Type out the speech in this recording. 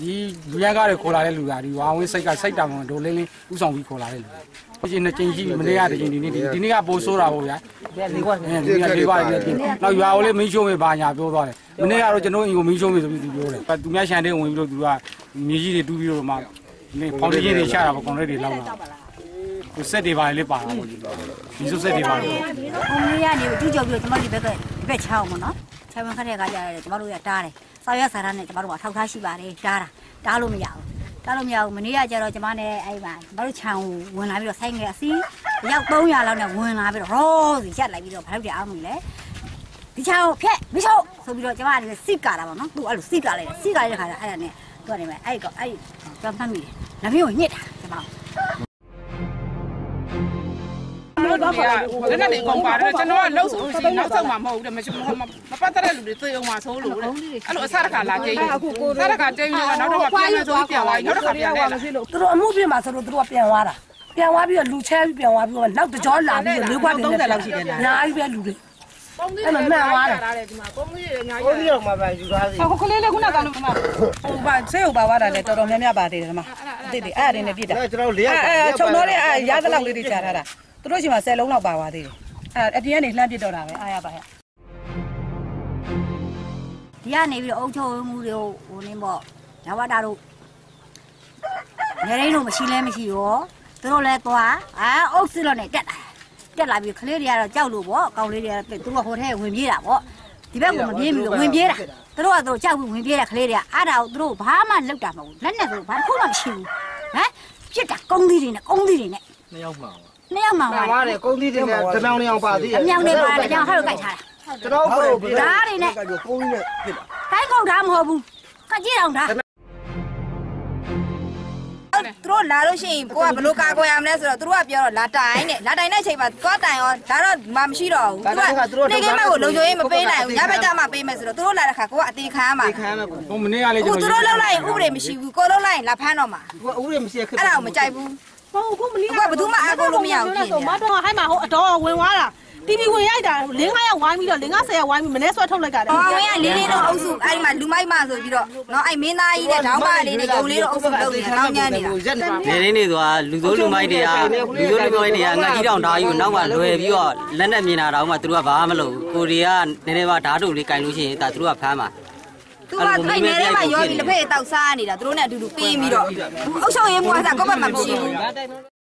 ဒီလူရန်ကားတွေခေါ်လာတဲ့လူကဒီဝါဝင်းစိတ်ကစိတ်တောင်ဒိုလင်းလင်းဥဆောင်ပြီးခေါ်လာတဲ့လူဒီချင်းနှစ်ချင်းရှိပြီမနေ့ကတစ်ချင်းဒီနေ့ဒီနေ့ကပိုးဆိုးတာပေါ့ဗျာဒီကလေးကလေးကလည်းပြင်နောက်ရွာကိုလေးမင်းရှုံးမေဘာညာပြောသွားတယ်မနေ့ကတော့ကျွန်တော်အိမ်ကိုမင်းရှုံးမေဆိုပြီးသူပြောတယ်သူများရှန်တဲ့ဝင်ပြီးတော့သူကမြေကြီးတွေတူးပြီးတော့မှဖောင်ဒေးရှင်းတွေချတာပေါ့ကွန်ရက်တွေလောက်လာဟိုစက်တွေပါလေပါတာပေါ့ဒီစုစက်တွေပါလေ။အမေကနေကျူးကျော်ပြီးတော့ကျမတို့ဒီဘက်ကဒီဘက်ချောင်းပေါ့နော်။ချောင်းခက်တဲ့အခါကျတော့ကျမတို့ရတားတယ်။ ဆောက်ရဆာရနဲ့ကျမတို့ကအထောက်ထားရှိပါတယ်တားတာ။တားလို့မရဘူး။တားလို့မရဘူး။မနေ့ကကျတော့ကျမနဲ့အဲ့ပါကျမတို့ခြံကိုဝင်လာပြီးတော့ဆိုင်းငယ်အစီးရောက်300လောက်နဲ့ဝင်လာပြီးတော့ရောစီရက်လိုက်ပြီးတော့ဘာလို့တည်းအောင်မလဲ။ဒီချောင်းဖြက်မရှုပ်ဆိုပြီးတော့ကျမကလည်းစိတ်ကာတာပေါ့နော်သူအဲ့လိုစိတ်ကာလိုက်တယ်စိတ်ကာလိုက်တဲ့ခါကျအဲ့ဒါနဲ့သူကနေမဲ့အဲ့ကောအဲ့ကျောင်းဖမ်းမိတယ်။လက်ဖေးကိုညစ်တာကျမ လက်နဲ့နေကုန်ပါတယ်ကျွန်တော်ကလှုပ်ဆိုရှင်နောက်ဆုံးမှမဟုတ်ဘူးတဲ့မမပတ်သက်တဲ့လူတွေသိအောင်မှဆိုးလို့တဲ့အဲ့လိုအစားတစ်ခါလာကြိတ်စားတစ်ခါကြိတ်ပြီးတော့နောက်တော့ပြန်မယ်ဆိုပြီးပြန်သွားပြီနောက်တစ်ခါပြန်လဲလာသူတို့အမှုပြမှာဆိုတော့သူတို့ကပြန်သွားတာပြန်သွားပြီးတော့လူချဲပြီးပြန်သွားပြီးတော့နောက်တကြောလာပြီးတော့လေးခွက်ပြန်30လောက်ရှိတယ်အများကြီးပဲလူတွေပုံသီးတွေမှန်သွားတယ်ဒီမှာပုံသီးတွေအများကြီးကိုကြီးတော့မှပဲယူထားစီဟိုကလေးလေးခုနကလည်းဒီမှာဟိုပါဆေးဟိုပါသွားတာလေတော်တော်များများပါသေးတယ်ဒီမှာအတိတ်တွေအဲ့အရင်နဲ့ပြစ်တာအဲကျွန်တော်လေးအဲ့အဲ့ခြုံတော့လေအဲ့ရသလောက်လေးတွေချထားတာ သူတို့ရှိမှာ10လုံးလောက်ပါသွားသေးတယ်အဲ့အပြင်ကနေလှမ်းပစ်တော့တာပဲအားရပါရဒီကနေပြီးတော့အုတ်ချုပ်မှုတွေဟိုနင်းပေါ့ဓဝတာတို့နေရင်းတို့မရှိလဲမရှိရောသူတို့လည်းသွားအာအုတ်စစ်လို့နဲ့တက်လာတက်လာပြီးခလေးတွေကတော့ကြောက်လို့ပေါ့ကောင်လေးတွေကသူတို့ကဟိုထဲဝင်ပြေးတာပေါ့ဒီဘက်ကမပြေးဘူးဝင်ပြေးတာသူတို့ကသူတို့ကြောက်ပြီးဝင်ပြေးတဲ့ခလေးတွေကအားတာကိုသူတို့ဘာမှလုပ်တာမဟုတ်ဘူးလက်နဲ့ဆိုဘာတစ်ခုမှမရှိဘူးဟမ်ပြစ်တာကုန်းသီးတွေနဲ့ကုန်းသီးတွေနဲ့နှစ်ယောက်မှန် နှစ်ယောက်မှပါပါပါတယ်ကုန်းသီးတွေနဲ့တနောင်နေအောင်ပါသေးရဲ့အမြောင်တွေပါတယ်ကြောင်ဟဲ့လို့ကြိုက်ထားတာကျွန်တော်တို့ဓာတ်တွေနဲ့ကုန်းသီးနဲ့ဖြစ်တာကိုင်းကုန်တာမဟုတ်ဘူးခကြည့်အောင်တာသူတို့လာလို့ရှိရင်ကိုကဘလို့ကာကွယ်ရမလဲဆိုတော့သူတို့ကပြောတော့လာတိုင်တဲ့လာတိုင်တဲ့အချိန်မှာသွားတိုင်ရောဒါတော့မှမရှိတော့ဘူးသူကနေကိမကိုလုံခြုံရေးမပေးနိုင်ဘူးညဘက်ကျမှပေးမယ်ဆိုတော့သူတို့လာတဲ့ခါကိုကအသေးခံရမှာခံရမယ်ကိုဟိုမနေ့ကလည်းအခုကျွန်သူတော်တို့လောက်လိုက်ရင်ဥပဒေမရှိဘူးကိုလုံးလိုက်ရင်လာဖမ်းတော့မှာကိုကဥရမရှိခက်အဲ့ဒါကိုမကြိုက်ဘူး ဟုတ်ခုမလီကဘယ်သူမှအကုန်လို့မရဘူးပြင်မတော်ဟိုက်မှာဟိုအတော်ဝင်သွားတာတီဗီဝင်ရိုက်တာလင်း9ရောက်ဝိုင်းပြီးတော့လင်း910ရောက်ဝိုင်းပြီးမနေ့ဆွဲထုတ်လိုက်ကြတယ်ဟောင်းဝင်ကလေးလေးတော့အုပ်စုအဲ့ဒီမှာလူမိုက်မဆိုပြီးတော့နော်အဲ့မင်းသားကြီးတဲ့ဒေါင်းမလေးတွေဂုံလေးတော့အုပ်စုလုပ်နေတာတောင်းညမ်းနေတာရက်နေပါနေရင်းနေဆိုတာလူစိုးလူမိုက်တွေကလူစိုးလူမိုက်တွေကငါကြီးတောင်ဓာယူနောက်ကလွယ်ပြီးတော့လက်နဲ့မြင်တာတော့မှသူတို့ကဘာမှမလုပ်ဘူးကိုရီးယားနည်းနည်းပါဓာတ်တူလေးကင်လို့ရှိရင်ဒါသူတို့ကဖမ်းပါ သူကအဲ့နေထဲမှာရောပြီးလက်ဖက်တောက်စားနေတာသူတို့နဲ့အတူတူပင်းပြီးတော့အုပ်ချုပ်ရေးမှုကစားကောက်ပတ်မှမရှိဘူး